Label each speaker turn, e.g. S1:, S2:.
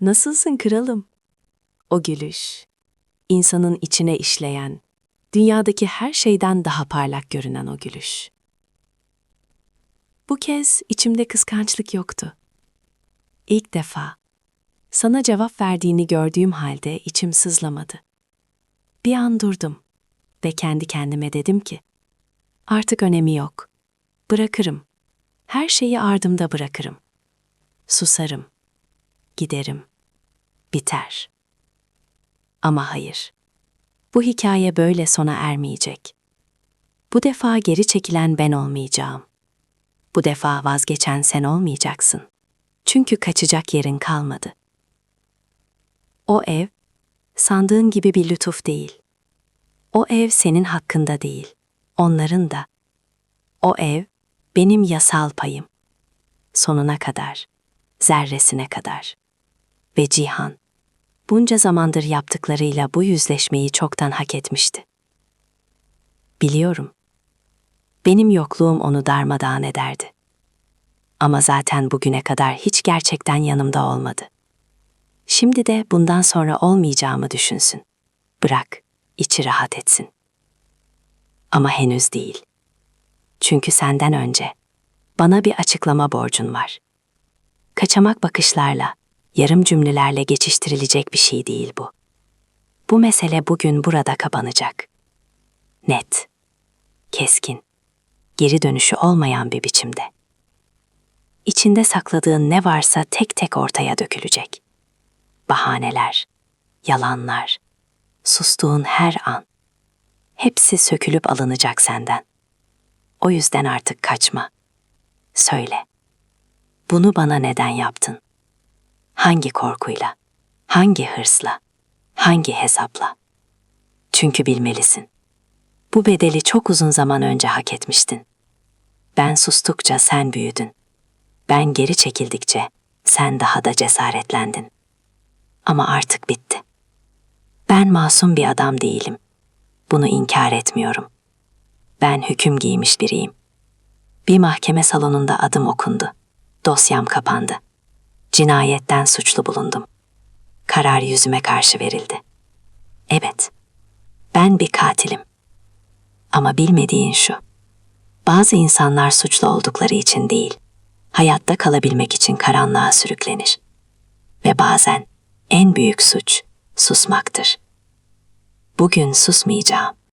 S1: Nasılsın kralım? O gülüş, insanın içine işleyen, dünyadaki her şeyden daha parlak görünen o gülüş. Bu kez içimde kıskançlık yoktu. İlk defa sana cevap verdiğini gördüğüm halde içim sızlamadı. Bir an durdum ve kendi kendime dedim ki, artık önemi yok. Bırakırım. Her şeyi ardımda bırakırım. Susarım. Giderim. Biter. Ama hayır. Bu hikaye böyle sona ermeyecek. Bu defa geri çekilen ben olmayacağım. Bu defa vazgeçen sen olmayacaksın. Çünkü kaçacak yerin kalmadı. O ev, sandığın gibi bir lütuf değil. O ev senin hakkında değil, onların da. O ev, benim yasal payım. Sonuna kadar, zerresine kadar. Ve Cihan, bunca zamandır yaptıklarıyla bu yüzleşmeyi çoktan hak etmişti. Biliyorum. Benim yokluğum onu darmadağın ederdi. Ama zaten bugüne kadar hiç gerçekten yanımda olmadı. Şimdi de bundan sonra olmayacağımı düşünsün. Bırak, içi rahat etsin. Ama henüz değil. Çünkü senden önce bana bir açıklama borcun var. Kaçamak bakışlarla, yarım cümlelerle geçiştirilecek bir şey değil bu. Bu mesele bugün burada kapanacak. Net, keskin, geri dönüşü olmayan bir biçimde. İçinde sakladığın ne varsa tek tek ortaya dökülecek. Bahaneler, yalanlar, sustuğun her an. Hepsi sökülüp alınacak senden. O yüzden artık kaçma. Söyle. Bunu bana neden yaptın? Hangi korkuyla? Hangi hırsla? Hangi hesapla? Çünkü bilmelisin. Bu bedeli çok uzun zaman önce hak etmiştin. Ben sustukça sen büyüdün. Ben geri çekildikçe sen daha da cesaretlendin. Ama artık bitti. Ben masum bir adam değilim. Bunu inkar etmiyorum. Ben hüküm giymiş biriyim. Bir mahkeme salonunda adım okundu. Dosyam kapandı. Cinayetten suçlu bulundum. Karar yüzüme karşı verildi. Evet, ben bir katilim. Ama bilmediğin şu. Bazı insanlar suçlu oldukları için değil, hayatta kalabilmek için karanlığa sürüklenir. Ve bazen en büyük suç susmaktır. Bugün susmayacağım.